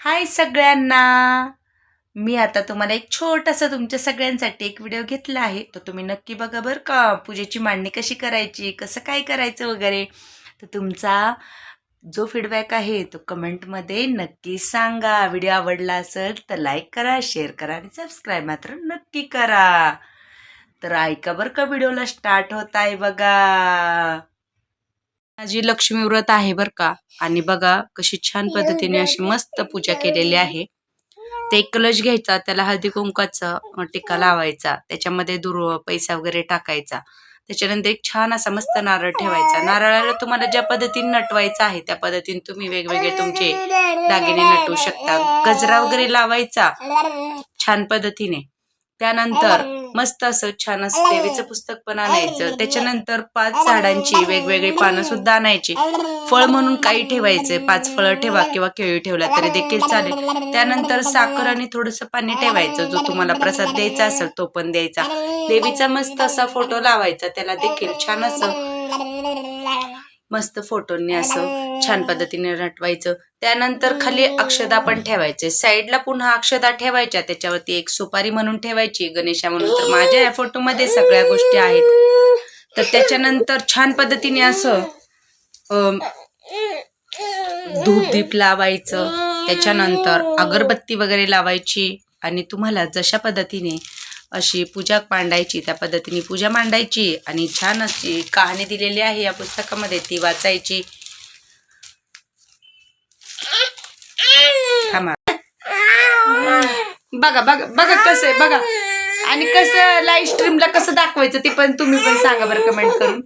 हाय सगळ्यांना. मी आता तुम्हाला एक छोटासा तुमच्या सगळ्यांसाठी एक व्हिडिओ घेतला आहे. तर तुम्ही नक्की बघा बरं का पूजेची मांडणी कशी करायची कसं काय करायचं वगैरे. तर तुमचा जो फीडबॅक आहे तो कमेंटमध्ये नक्की सांगा. व्हिडिओ आवडला असेल तर लाईक करा शेअर करा आणि सबस्क्राईब मात्र नक्की करा. तर ऐका बरं का व्हिडिओला स्टार्ट होत आहे बघा. माझी लक्ष्मी व्रत आहे बरं का? आणि बघा कशी छान पद्धतीने अशी मस्त पूजा केलेली आहे. ते एक कलश घ्यायचा त्याला हळदी कुंकाचा टिका लावायचा त्याच्यामध्ये दुर्व पैसा वगैरे टाकायचा. त्याच्यानंतर एक छान असा मस्त नारळ ठेवायचा. नारळाला तुम्हाला ज्या पद्धतीने नटवायचा आहे त्या पद्धतीने तुम्ही वेगवेगळे तुमचे दागिने नटवू शकता. गजरा वगैरे लावायचा छान पद्धतीने. त्यानंतर मस्त असं छान असं देवीचं पुस्तक पण आणायचं. त्याच्यानंतर पाच झाडांची वेगवेगळी पानं सुद्धा आणायची. फळ म्हणून काही ठेवायचे. पाच फळं ठेवा किंवा केळी ठेवला तरी देखील चालेल. त्यानंतर साखर आणि थोडंसं पाणी ठेवायचं. जो तुम्हाला प्रसाद द्यायचा असेल तो पण द्यायचा. देवीचा मस्त असा फोटो लावायचा. त्याला देखील छान असं मस्त फोटोंनी असं छान पद्धतीने नटवायचं त्यानंतर खाली अक्षदा पण ठेवायचे. साईडला पुन्हा अक्षदा ठेवायच्या. त्याच्यावरती एक सुपारी म्हणून ठेवायची गणेशा म्हणून. तर माझ्या या फोटोमध्ये सगळ्या गोष्टी आहेत. तर त्याच्यानंतर छान पद्धतीने असं धूप दीप लावायचं. त्याच्यानंतर अगरबत्ती वगैरे लावायची. आणि तुम्हाला जशा पद्धतीने अशी पूजा मांडायची त्या पद्धतीने पूजा मांडायची आणि छान अशी कहाणी दिलेली आहे या पुस्तकामध्ये ती वाचायची. बघा बघा बघा कसं आहे बघा. आणि कसं लाईव्ह स्ट्रीमला कसं दाखवायचं ते पण तुम्ही पण सांगा बरं कमेंट करून.